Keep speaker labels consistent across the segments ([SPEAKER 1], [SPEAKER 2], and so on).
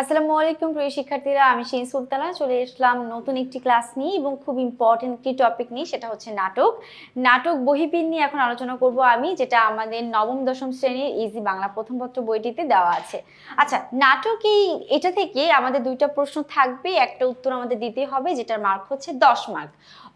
[SPEAKER 1] আসসালামু আলাইকুম, প্রিয় শিক্ষার্থীরা। আমি শিন সুলতানা, চলে এসলাম নতুন একটি ক্লাস নিয়ে এবং খুব ইম্পর্টেন্ট একটি টপিক নিয়ে, সেটা হচ্ছে নাটক। নাটক বহিপিন নিয়ে এখন আলোচনা করব আমি, যেটা আমাদের নবম, দশম শ্রেণির ইজি বাংলা প্রথম পত্র বইটিতে দেওয়া আছে। আচ্ছা নাটক এই এটা থেকে আমাদের দুইটা প্রশ্ন থাকবে। একটা উত্তর আমাদের দিতে হবে, যেটার মার্ক হচ্ছে দশ মার্ক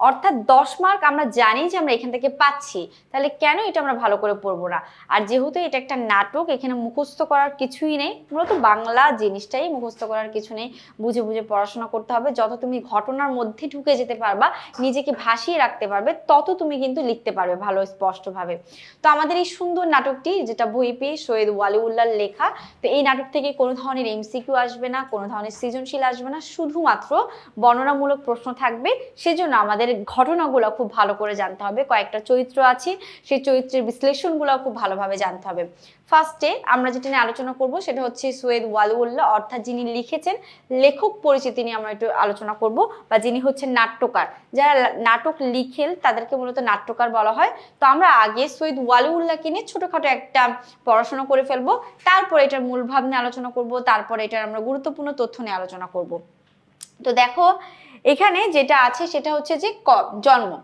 [SPEAKER 1] অর্থাৎ দশ মার্ক আমরা জানি যে আমরা এখান থেকে পাচ্ছি, তাহলে কেন এটা আমরা ভালো করে পড়ব না? আর যেহেতু এটা একটা নাটক, এখানে মুখস্থ করার কিছুই নেই, মূলত বাংলা জিনিসটাই মুখস্থ করার কিছু নেই, বুঝে বুঝে পড়াশোনা করতে হবে, যত তুমি ঘটনার মধ্যে ঢুকে যেতে পারবা, নিজেকে ভাসিয়ে রাখতে পারবে, তত তুমি কিন্তু লিখতে পারবে ভালো, স্পষ্টভাবে। তো আমাদের এই সুন্দর নাটকটি, যেটা বই পেয়ে সৈয়দ ওয়ালিউল্লাহর লেখা, তো এই নাটক থেকে কোনো ধরনের এমসিকিউ আসবে না, কোনো ধরনের সৃজনশীল আসবে না, শুধুমাত্র বর্ণনামূলক প্রশ্ন থাকবে, সেজন্য আমাদের ঘটনাগুলো খুব ভালো করে জানতে হবে। কয়েকটা চরিত্র আছে, সেই চরিত্রের বিশ্লেষণগুলো খুব ভালোভাবে জানতে হবে। ফার্স্টে আমরা যেটা নিয়ে আলোচনা করব সেটা হচ্ছে সৈয়দ ওয়ালিউল্লাহ, অর্থাৎ যিনি লিখেছেন, লেখক পরিচিতি নিয়ে আমরা একটু আলোচনা করব, বা যিনি হচ্ছেন নাট্যকার। যারা নাটক লিখেন, তাদেরকে মূলত নাট্যকার বলা হয়। তো আমরা আগে সৈয়দ ওয়ালিউল্লাহকে নিয়ে ছোটখাটো একটা পড়াশোনা করে ফেলব, তারপর এটার মূল ভাব নিয়ে আলোচনা করব, তারপরে এটার আমরা গুরুত্বপূর্ণ তথ্য নিয়ে আলোচনা করব। তো দেখো এখানে যেটা আছে সেটা হচ্ছে যে ক- জন্ম।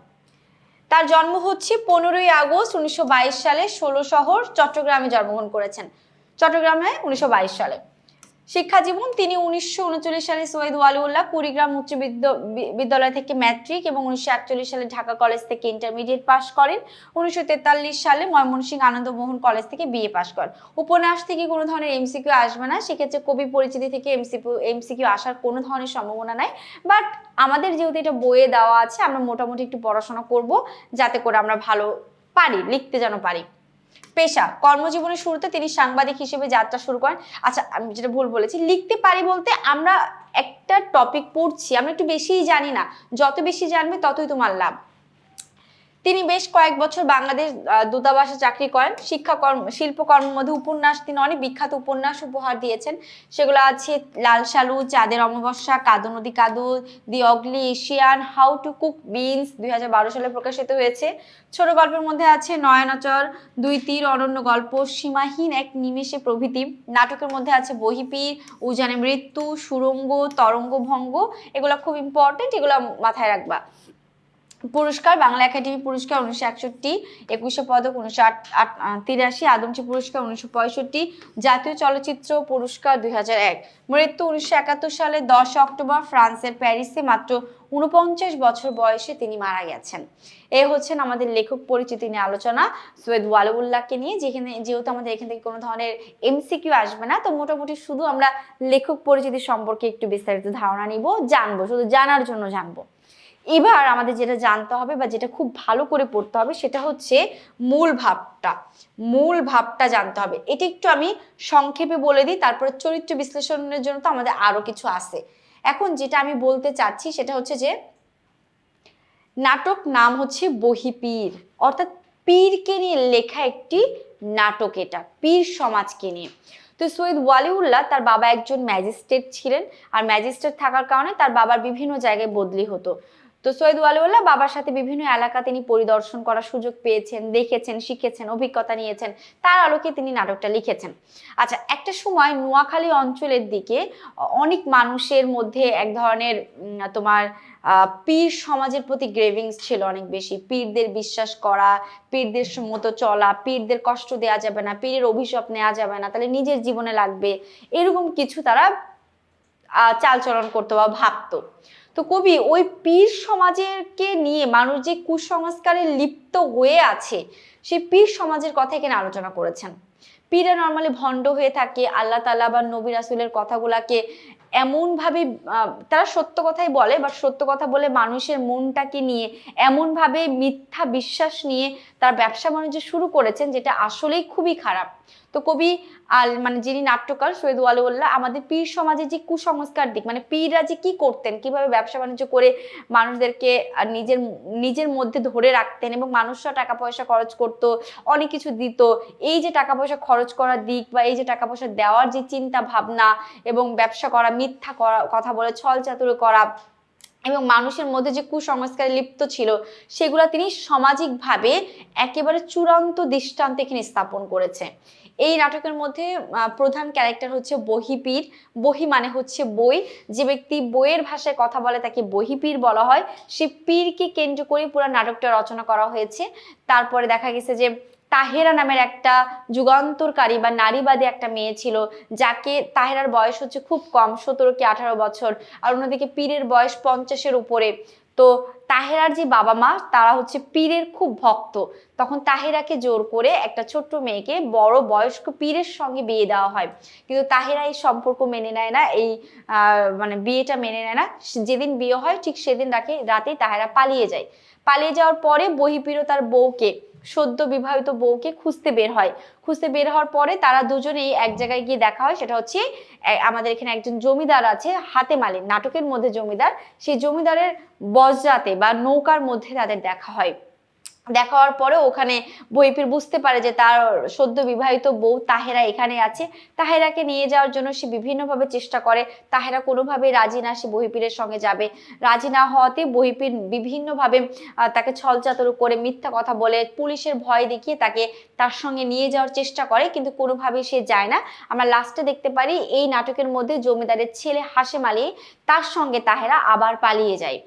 [SPEAKER 1] তার জন্ম হচ্ছে পনেরোই আগস্ট উনিশশো বাইশ সালে ষোলো শহর চট্টগ্রামে জন্মগ্রহণ করেছেন। চট্টগ্রামে উনিশশো বাইশ সালে। শিক্ষা জীবন, তিনি উনিশশো উনচল্লিশ সালে সৈয়দ ওয়ালিউল্লাহ কুড়িগ্রাম উচ্চ বিদ্য- বিদ্যালয় থেকে ম্যাট্রিক এবং উনিশশো একচল্লিশ সালে ঢাকা কলেজ থেকে ইন্টারমিডিয়েট পাশ করেন। উনিশশো তেতাল্লিশ সালে ময়মনসিংহ আনন্দমোহন কলেজ থেকে বিএ পাশ করেন। উপন্যাস থেকে কোনো ধরনের এমসিকিউ আসবে না, সেক্ষেত্রে কবি পরিচিতি থেকে এমসিকিউ এমসিকিউ আসার কোনো ধরনের সম্ভাবনা নাই। বাট আমাদের যেহেতু এটা বইয়ে দেওয়া আছে, আমরা মোটামুটি একটু পড়াশোনা করব, যাতে করে আমরা ভালো পারি, লিখতে যেন পারি। পেশা। কর্মজীবনের শুরুতে তিনি সাংবাদিক হিসেবে যাত্রা শুরু করেন। আচ্ছা আমি যেটা ভুল বলেছি, লিখতে পারি বলতে আমরা একটা টপিক পড়ছি, আমরা একটু বেশিই জানি না। যত বেশি জানবে ততই তোমার লাভ। তিনি বেশ কয়েক বছর বাংলাদেশ দূতাবাসে চাকরি করেন। শিক্ষাকর্ম শিল্পকর্মের মধ্যে উপন্যাস তিনি অনেক বিখ্যাত উপন্যাস উপহার দিয়েছেন। সেগুলো আছে লাল সালু চাঁদের Amavasya, Kando Nadi Kando, the ugly, Asian, how to cook beans দু হাজার বারো সালে প্রকাশিত হয়েছে। ছোট গল্পের মধ্যে আছে নয়নাচর, দুই তীর অনন্য গল্প, সীমাহীন এক নিমেষে প্রভৃতি। নাটকের মধ্যে আছে বহিপীর উজানে মৃত্যু, সুরঙ্গ তরঙ্গ ভঙ্গ এগুলো খুব ইম্পর্টেন্ট এগুলো মাথায় রাখবা। পুরস্কার, বাংলা একাডেমি পুরস্কার উনিশশো একষট্টি, একুশে পদক উনিশশো আট তিরাশি আদমচি পুরস্কার উনিশশো পঁয়ষট্টি, জাতীয় চলচ্চিত্র পুরস্কার দুই এক। মৃত্যু উনিশশো একাত্তর সালে দশ অক্টোবর ফ্রান্সের প্যারিসে মাত্র উনপঞ্চাশ বছর বয়সে তিনি মারা গেছেন। এ হচ্ছেন আমাদের লেখক পরিচিতি নিয়ে আলোচনা, সৈয়দ ওয়ালিউল্লাহকে নিয়ে, যেখানে যেহেতু আমাদের এখান থেকে কোনো ধরনের এমসিকিউ আসবে না, তো মোটামুটি শুধু আমরা লেখক পরিচিতি সম্পর্কে একটু বিস্তারিত ধারণা নিব, জানব, শুধু জানার জন্য জানব। এবার আমাদের যেটা জানতে হবে বা যেটা খুব ভালো করে পড়তে হবে সেটা হচ্ছে মূল ভাবটা। মূল ভাবটা জানতে হবে। এটা একটু আমি সংক্ষেপে বলে দিই, তারপরে চরিত্র বিশ্লেষণের জন্য তো আমাদের আরও কিছু আছে। এখন যেটা আমি বলতে চাচ্ছি সেটা হচ্ছে যে, নাটক নাম হচ্ছে বহিপীর। অর্থাৎ পীরকে নিয়ে লেখা একটি নাটক এটা, পীর সমাজকে নিয়ে। তো সৈয়দ ওয়ালিউল্লাহ তার বাবা একজন ম্যাজিস্ট্রেট ছিলেন, আর ম্যাজিস্ট্রেট থাকার কারণে তার বাবার বিভিন্ন জায়গায় বদলি হতো। তো সৈয়দ ওয়ালিউল্লাহ বাবার সাথে বিভিন্ন এলাকা তিনি পরিদর্শন করার সুযোগ পেয়েছেন, দেখেছেন, শিখেছেন, অভিজ্ঞতা নিয়েছেন। তার আলোকে তিনি নাটকটা লিখেছেন। আচ্ছা একটা সময় নোয়াখালী অঞ্চলের দিকে অনেক মানুষের মধ্যে এক ধরনের তোমার পীর সমাজের প্রতি গ্রেভিংস ছিল অনেক বেশি। পীরদের বিশ্বাস করা, পীরদের মতো চলা, পীরদের কষ্ট দেওয়া যাবে না, পীরের অভিশাপ নেওয়া যাবে না, তাহলে নিজের জীবনে লাগবে। এরকম কিছু তারা চালচলন করতো বা ভাবতো। তো কবি, ওই পীর সমাজেরকে নিয়ে মানুষ যে কুসংস্কারে লিপ্ত হয়ে আছে, সেই পীর সমাজের কথা এখানে আলোচনা করেছেন। পীরা নর্মালি ভণ্ড হয়ে থাকে, আল্লাহ তালা বা নবী রাসুলের কথাগুলাকে এমনভাবে তারা সত্য কথাই বলে বা সত্য কথা বলে মানুষের মনটাকে নিয়ে এমনভাবে মিথ্যা বিশ্বাস নিয়ে তার ব্যবসা বাণিজ্য শুরু করেছেন, যেটা আসলেই খুবই খারাপ। তো কবি আল মানে যিনি নাট্যকার সৈয়দ ওয়ালিউল্লাহ, আমাদের পীর সমাজে যে কুসংস্কার দিক মানে পীররা যে কি করতেন, কীভাবে ব্যবসা বাণিজ্য করে মানুষদেরকে নিজের নিজের মধ্যে ধরে রাখতেন এবং মানুষরা টাকা পয়সা খরচ করত, অনেক কিছু দিত, এই যে টাকা পয়সা খরচ করার দিক বা এই যে টাকা পয়সা দেওয়ার যে চিন্তা ভাবনা এবং ব্যবসা করা, মিথ্যা করা, কথা বলে ছল চাতুরি করা এবং মানুষের মধ্যে যে কুসংস্কারে লিপ্ত ছিল, সেগুলো তিনি সামাজিকভাবে একেবারে চূড়ান্ত দৃষ্টান্ত এখানে স্থাপন করেছে। এই নাটকের মধ্যে প্রধান ক্যারেক্টার হচ্ছে বহিপীর। বহি মানে হচ্ছে বই। যে ব্যক্তি বইয়ের ভাষায় কথা বলে, তাকে বহিপীর বলা হয়। সে পীরকে কেন্দ্র করে পুরো নাটকটা রচনা করা হয়েছে। তারপরে দেখা গেছে যে তাহেরা নামের একটা যুগান্তরকারী বা নারীবাদী একটা মেয়ে ছিল, যাকে তাহেরার বয়স হচ্ছে খুব কম, সতেরো কি আঠারো বছর, আর অন্যদিকে পীরের বয়স পঞ্চাশের উপরে। তো তাহেরার যে বাবা মা, তারা হচ্ছে পীরের খুব ভক্ত। তখন তাহেরাকে জোর করে একটা ছোট্ট মেয়েকে বড় বয়স্ক পীরের সঙ্গে বিয়ে দেওয়া হয়। কিন্তু তাহেরা এই সম্পর্ক মেনে নেয় না, এই মানে বিয়েটা মেনে নেয় না। যেদিন বিয়ে হয়, ঠিক সেদিন রাতে রাতেই তাহেরা পালিয়ে যায়। পালিয়ে যাওয়ার পরে বহিপীরও তার বউকে সদ্য বিবাহিত বউকে খুঁজতে বের হয়। খুঁজতে বের হওয়ার পরে তারা দুজনেই এক জায়গায় গিয়ে দেখা হয়, সেটা হচ্ছে আমাদের এখানে একজন জমিদার আছে হাতে মালিক নাটকের মধ্যে জমিদার। সেই জমিদারের বজ্রাতে বা নৌকার মধ্যে তাদের দেখা হয়। দেখা হওয়ার পরে ওখানে বইপির বুঝতে পারে যে তার সদ্য বিবাহিত বউ তাহেরা এখানে আছে। তাহেরাকে নিয়ে যাওয়ার জন্য সে বিভিন্নভাবে চেষ্টা করে। তাহেরা কোনোভাবেই রাজি না, সে বহিপীরের সঙ্গে যাবে। রাজি না হওয়াতে বহিপীর বিভিন্নভাবে তাকে ছলচাতর করে মিথ্যা কথা বলে, পুলিশের ভয় দেখিয়ে তাকে তার সঙ্গে নিয়ে যাওয়ার চেষ্টা করে, কিন্তু কোনোভাবেই সে যায় না। আমরা লাস্টে দেখতে পারি, এই নাটকের মধ্যে জমিদারের ছেলে হাসেম আলী তার সঙ্গে তাহেরা আবার পালিয়ে যায়।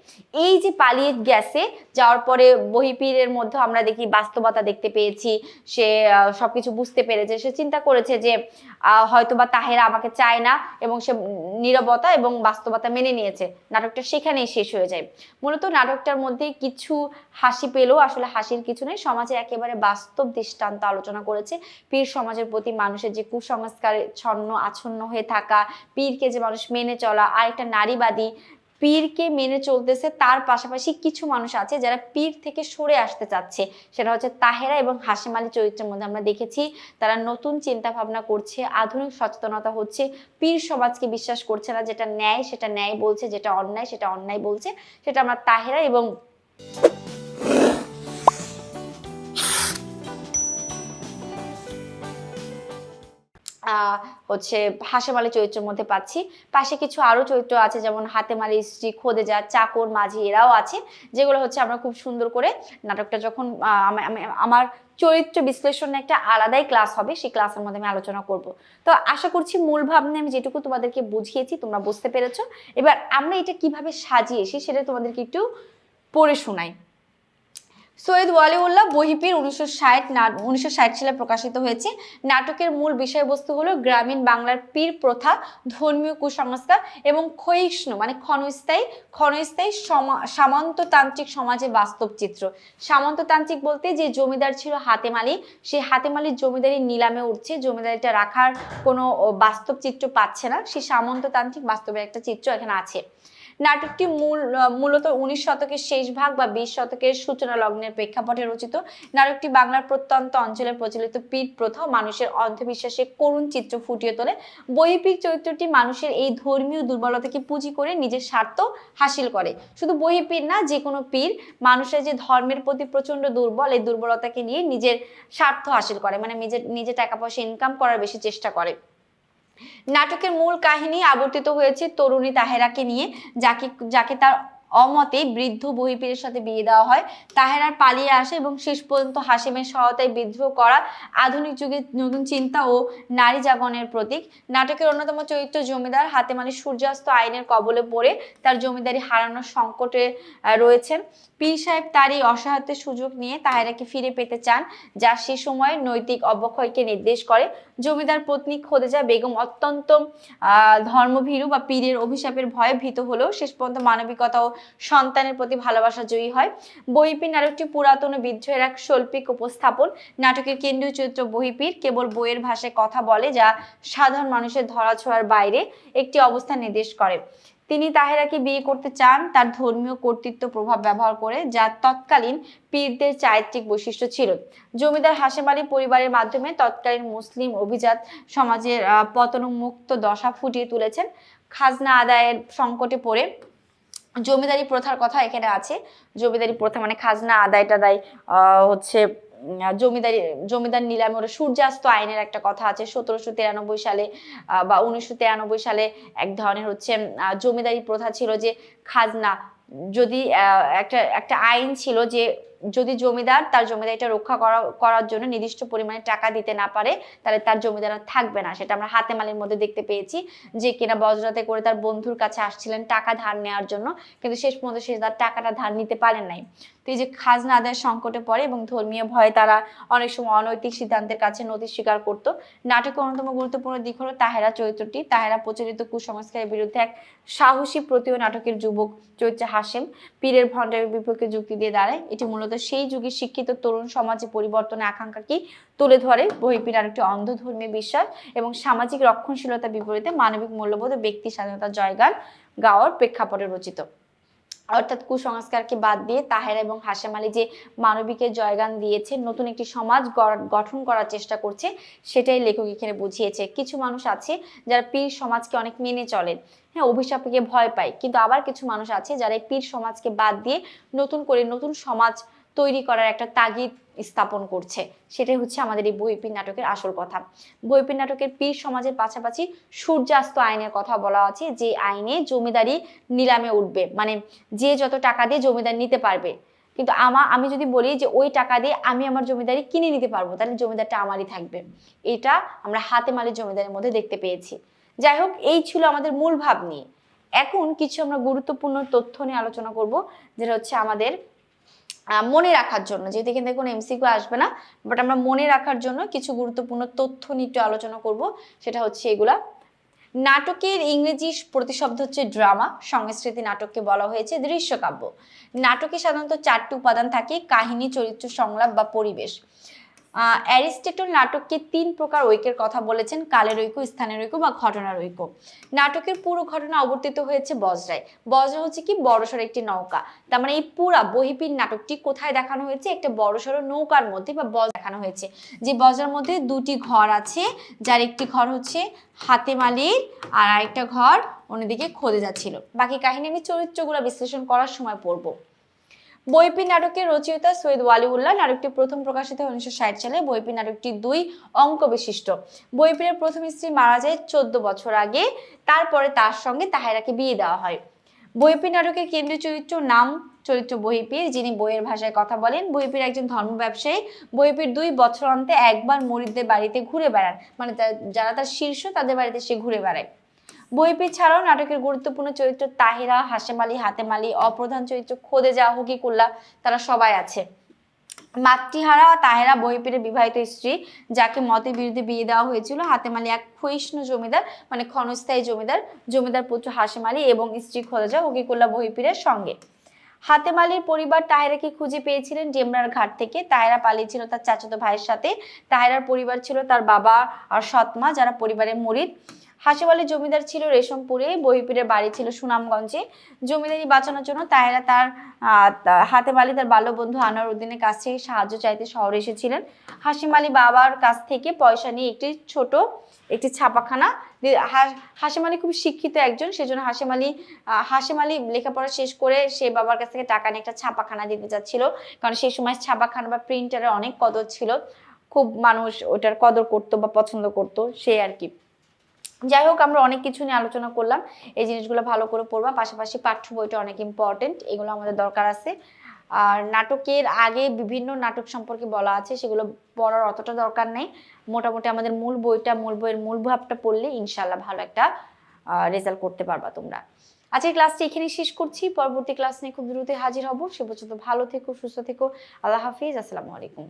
[SPEAKER 1] এই যে পালিয়ে গেছে, যাওয়ার পরে বহিপীরের মধ্যে আমরা দেখি বাস্তবতা দেখতে পেয়েছি। সে সবকিছু বুঝতে পেরেছে। সে চিন্তা করেছে যে হয়তোবা তাহেরা আমাকে চায় না এবং সে নীরবতা এবং বাস্তবতা মেনে নিয়েছে। নাটকটা সেখানেই শেষ হয়ে যায়। মূলত নাটকটার মধ্যে কিছু হাসি পেলেও, আসলে হাসির কিছু নেই। সমাজের একেবারে বাস্তব দৃষ্টান্ত আলোচনা করেছে। পীর সমাজের প্রতি মানুষের যে কুসংস্কার, ছন্ন, আচ্ছন্ন হয়ে থাকা, পীরকে যে মানুষ মেনে চলা আর একটা নারীবাদী পীরকে মেনে চলতেছে, তার পাশাপাশি কিছু মানুষ আছে যারা পীর থেকে সরে আসতে চাচ্ছে। সেটা হচ্ছে তাহেরা এবং হাসিম আলী চরিত্রের মধ্যে আমরা দেখেছি, তারা নতুন চিন্তা ভাবনা করছে, আধুনিক সচেতনতা হচ্ছে, পীর সমাজকে বিশ্বাস করছে না, যেটা ন্যায় সেটা ন্যায় বলছে, যেটা অন্যায় সেটা অন্যায় বলছে, সেটা আমরা তাহেরা এবং হচ্ছে হাসেম চরিত্রের মধ্যে পাচ্ছি। পাশে কিছু আরও চরিত্র আছে, যেমন হাতেম আলীর স্ত্রী খোদেজা, চাকর, মাঝি এরাও আছে, যেগুলো হচ্ছে আমরা খুব সুন্দর করে নাটকটা যখন আমি- আমি- আমার চরিত্র বিশ্লেষণে একটা আলাদাই ক্লাস হবে, সেই ক্লাসের মধ্যে আমি আলোচনা করব। তো আশা করছি মূল ভাবনা আমি যেটুকু তোমাদেরকে বুঝিয়েছি, তোমরা বুঝতে পেরেছ। এবার আমরা এটা কীভাবে সাজিয়েছি সেটা তোমাদেরকে একটু পড়ে শোনাই। সৈয়দ ওয়ালিউল্লাহ বহিপির উনিশশো ষাট উনিশশো ষাট সালে প্রকাশিত হয়েছে। নাটকের মূল বিষয়বস্তু হলো গ্রামীণ বাংলার পীর প্রথা, ধর্মীয় কুসংস্কার এবং ক্ষয়িষ্ণু মানে ক্ষণস্থায়ী ক্ষণস্থায়ী সমা- সামন্ততান্ত্রিক সমাজে বাস্তব চিত্র। সামন্ততান্ত্রিক বলতে যে জমিদার ছিল হাতেম আলী সেই হাতেম আলীর জমিদারি নিলামে উঠছে, জমিদারিটা রাখার কোনো বাস্তব চিত্র পাচ্ছে না। সেই সামন্ততান্ত্রিক বাস্তবের একটা চিত্র এখানে আছে। নাটকটি মূল মূলত উনিশ শতকের শেষ ভাগ বা বিশ শতকের সূচনা লগ্নের প্রেক্ষাপটে রচিত। নাটকটি বাংলার প্রত্যন্ত অঞ্চলে প্রচলিত পীর প্রথা মানুষের অন্ধবিশ্বাসে করুণ চিত্র ফুটিয়ে তোলে। বহিপিক চরিত্রটি মানুষের এই ধর্মীয় দুর্বলতাকে পুঁজি করে নিজের স্বার্থ হাসিল করে? শুধু বহিপীর না, যে কোনো পীর মানুষের যে ধর্মের প্রতি প্রচণ্ড দুর্বল, এই দুর্বলতাকে নিয়ে নিজের স্বার্থ হাসিল করে মানে নিজের নিজে টাকা পয়সা ইনকাম করার বেশি চেষ্টা করে। নাটকের মূল কাহিনী আবর্তিত হয়েছে তরুণী তাহেরাকে নিয়ে যাকে যাকে তার অমতে বৃদ্ধ বহিপীরের সাথে বিয়ে দেওয়া হয়। তাহেরার পালিয়ে আসে এবং শেষ পর্যন্ত হাসিমের সহায়তায় বিদ্রোহ করা আধুনিক যুগের নতুন চিন্তা ও নারী জাগরণের প্রতীক। নাটকের অন্যতম চরিত্র জমিদার হাতে মানে সূর্যাস্ত আইনের কবলে পড়ে তার জমিদারি হারানোর সংকটে রয়েছেন পীর সাহেব তার এই অসহায়ত্বের সুযোগ নিয়ে তাহেরাকে ফিরে পেতে চান, যা সে সময় নৈতিক অবক্ষয়কে নির্দেশ করে। জমিদার পত্নী খোদেজা বেগম অত্যন্ত ধর্মভীরু বা পীরের অভিশাপের ভয়ে ভীত হলেও শেষ পর্যন্ত মানবিকতা ও সন্তানের প্রতি ভালোবাসা জয়ী হয়। বহিপীর নাটকটি পুরাতন বিদ্রোহের এক শৈল্পিক উপস্থাপন। নাটকের কেন্দ্রীয় চরিত্র বহিপীর কেবল বইয়ের ভাষায় কথা বলে, যা সাধারণ মানুষের ধরাছোঁয়ার বাইরে একটি অবস্থান নির্দেশ করে। তিনি তাহেরাকে বিয়ে করতে চান তার ধর্মীয় কর্তৃত্ব প্রভাব ব্যবহার করে, যা তৎকালীন পীরদের চারিত্রিক বৈশিষ্ট্য ছিল। জমিদার হাসেম আলী পরিবারের মাধ্যমে তৎকালীন মুসলিম অভিজাত সমাজের পতনমুক্ত দশা ফুটিয়ে তুলেছেন। খাজনা আদায়ের সংকটে পড়ে জমিদারি প্রথার কথা এখানে আছে। জমিদারি প্রথা মানে খাজনা আদায় টাদায় হচ্ছে জমিদারি, জমিদার নিলামে ওরা সূর্যাস্ত আইনের একটা কথা আছে। সতেরোশো তিরানব্বই সালে বা উনিশশো তিরানব্বই সালে এক ধরনের হচ্ছে জমিদারি প্রথা ছিল যে খাজনা, যদি একটা একটা আইন ছিল যে যদি জমিদার তার জমিদারিটা রক্ষা করা, করার জন্য নির্দিষ্ট পরিমাণে টাকা দিতে না পারে, তাহলে তার জমিদার থাকবে না। সেটা আমরা হাতে মালের মধ্যে দেখতে পেয়েছি যে কিনা বজ্রাতে করে তার বন্ধুর কাছে আসছিলেন টাকা ধার নেওয়ার জন্য, কিন্তু শেষ পর্যন্ত সে তার টাকাটা ধার নিতে পারেন নাই। তো এই যে খাজনা আদায়ের সংকটে পড়ে এবং ধর্মীয় ভয়ে তারা অনেক সময় অনৈতিক সিদ্ধান্তের কাছে নথি স্বীকার করত, নাটকের অন্যতম গুরুত্বপূর্ণ দিক হলো তাহেরা চরিত্রটি। তাহেরা প্রচলিত কুসংস্কারের বিরুদ্ধে এক সাহসী প্রতিও নাটকের যুবক চরিত্রে হাসেম, পীরের ভণ্ডারের বিপক্ষে যুক্তি দিয়ে দাঁড়ায়। এটি মূলত সেই যুগে শিক্ষিত তরুণ সমাজে পরিবর্তনের আকাঙ্ক্ষাকে তুলে ধরে? বহিপীর আরেকটি অন্ধধর্মী বিশ্বাস এবং সামাজিক রক্ষণশীলতা বিপরীতে মানবিক মূল্যবোধ ব্যক্তি স্বাধীনতা জয়গান গাওয়ার প্রেক্ষাপটে রচিত। অর্থাৎ কুসংস্কারকে বাদ দিয়ে তাহেরা এবং হাশেম আলী যে মানবিকের জয়গান দিয়েছে, নতুন একটি সমাজ গঠন করার চেষ্টা করছে, সেটাই লেখক এখানে বুঝিয়েছে। কিছু মানুষ আছে যারা পীর সমাজকে অনেক মেনে চলেন। হ্যাঁ অভিশাপকে ভয় পায়, কিন্তু আবার কিছু মানুষ আছে যারা এই পীর সমাজকে বাদ দিয়ে নতুন করে নতুন সমাজ তৈরি করার একটা তাগিদ স্থাপন করছে। সেটাই হচ্ছে আমাদের এই বইপির নাটকের আসল কথা। বইপির নাটকের পীর সমাজের পাশাপাশি সূর্যাস্ত আইনের কথা বলা আছে, যে আইনে জমিদারি নিলামে উঠবে। মানে যে যত টাকা দিয়ে জমিদার নিতে পারবে। কিন্তু আমা, আমি যদি বলি যে ওই টাকা দিয়ে আমি আমার জমিদারি কিনে নিতে পারব, তাহলে জমিদারটা আমারই থাকবে। এটা আমরা হাতে মালের জমিদারের মধ্যে দেখতে পেয়েছি। যাই হোক, এই ছিল আমাদের মূল ভাব নিয়ে এখন কিছু আমরা গুরুত্বপূর্ণ তথ্য নিয়ে আলোচনা করব, যেটা হচ্ছে আমাদের মনে রাখার জন্য। যেহেতু এখান থেকে কোনো এমসিকিউ আসবে না বাট আমরা মনে রাখার জন্য কিছু গুরুত্বপূর্ণ তথ্য নিয়ে একটু আলোচনা করব। সেটা হচ্ছে এগুলা। নাটকের ইংরেজি প্রতিশব্দ হচ্ছে ড্রামা, সংস্কৃতি নাটককে বলা হয়েছে দৃশ্যকাব্য। নাটকে সাধারণত চারটি উপাদান থাকে, কাহিনী, চরিত্র সংলাপ বা পরিবেশ। অ্যারিস্টটল নাটককে তিন প্রকার ঐক্যের কথা বলেছেন, কালের ঐক্য, স্থানের ঐক্য বা ঘটনার ঐক্য। নাটকের পুরো ঘটনা অবর্তিত হয়েছে বজরায়। বজ্র হচ্ছে কি বড়সড় একটি নৌকা। তার মানে এই পুরা বহিপির নাটকটি কোথায় দেখানো হয়েছে? একটা বড়সড় নৌকার মধ্যে বা বজ দেখানো হয়েছে। যে বজরার মধ্যে দুটি ঘর আছে, যার একটি ঘর হচ্ছে হাতেমালির আর আরেকটা ঘর অন্যদিকে খোদে যাচ্ছিল। বাকি কাহিনী আমি চরিত্রগুলো বিশ্লেষণ করার সময় পড়ব। বইপি নাটকের রচয়িতা সৈয়দ ওয়ালিউল্লাহ নাটকটি প্রথম প্রকাশিত হয় উনিশশো ষাট সালে। বইপি নাটকটি দুই অঙ্ক বিশিষ্ট। বইপির প্রথম স্ত্রী মারা যায় চোদ্দ বছর আগে, তারপরে তার সঙ্গে তাহেরাকে বিয়ে দেওয়া হয়। বইপি নাটকের কেন্দ্রীয় চরিত্র নাম চরিত্র বহিপির যিনি বইয়ের ভাষায় কথা বলেন। বহিপির একজন ধর্ম ব্যবসায়ী। বহিপির দুই বছর অন্তে একবার মরিদদের বাড়িতে ঘুরে বেড়ান। মানে যারা তার শীর্ষ, তাদের বাড়িতে সে ঘুরে বেড়ায়। বইপি ছাড়াও নাটকের গুরুত্বপূর্ণ চরিত্র তাহিরা হাসেম আলী হাতেম আলী অপ্রধান চরিত্র খোদেজা হকিকুল্লাহ তারা সবাই আছে। মাতৃহারা তাহেরা বহিপিরের বিবাহিত স্ত্রী, যাকে মতের বিরুদ্ধে বিয়ে দেওয়া হয়েছিল। হাতেম আলী এক ক্ষয়িষ্ণু জমিদার মানে ক্ষণস্থায়ী জমিদার জমিদার পুত্র হাসেম আলী এবং স্ত্রী খোদেজা হকিকুল্লাহ বহিপিরের সঙ্গে। হাতেম আলীর পরিবার তাহেরাকে খুঁজে পেয়েছিলেন ডেমরার ঘাট থেকে। তাহেরা পালিয়েছিল তার চাচাতো ভাইয়ের সাথে। তাহেরার পরিবার ছিল তার বাবা আর সৎমা, যারা পরিবারের মরিদ আলী জমিদার ছিল রেশমপুরে বহিপীরের বাড়ি ছিল সুনামগঞ্জে। জমিদারি বাঁচানোর জন্য তাহেরা তার আহ, তা- হাতেম আলী তার বাল্য বন্ধু আনোয়ার উদ্দিনের কাছ থেকে সাহায্য চাইতে শহরে এসেছিলেন। হাসিম আলী বাবার কাছ থেকে পয়সা নিয়ে একটি ছোট একটি ছাপাখানা হাসিম আলী খুব শিক্ষিত একজন সেজন্য হাসিম আলী হাসিম আলী লেখাপড়া শেষ করে সে বাবার কাছ থেকে টাকা নিয়ে একটা ছাপাখানা দিতে চাচ্ছিল কারণ সেই সময় ছাপাখানা বা প্রিন্টারের অনেক কদর ছিল। খুব মানুষ ওটার কদর করতো বা পছন্দ করতো সে আর কি। যাই হোক, আমরা অনেক কিছু নিয়ে আলোচনা করলাম। এই জিনিসগুলো ভালো করে পড়বা। পাশাপাশি পাঠ্য বইটা অনেক ইম্পর্টেন্ট এগুলো আমাদের দরকার আছে। আর নাটকের আগে বিভিন্ন নাটক সম্পর্কে বলা আছে, সেগুলো পড়ার অতটা দরকার নেই। মোটামুটি আমাদের মূল বইটা, মূল বইয়ের মূল ভাবটা পড়লে ইনশাল্লাহ ভালো একটা রেজাল্ট করতে পারবা তোমরা। আজকের ক্লাসটি এখানে শেষ করছি। পরবর্তী ক্লাস নিয়ে খুব দ্রুত হাজির হব। সে পর্যন্ত ভালো থেকো, সুস্থ থেকো। আল্লাহ হাফিজ। আসসালামু আলাইকুম।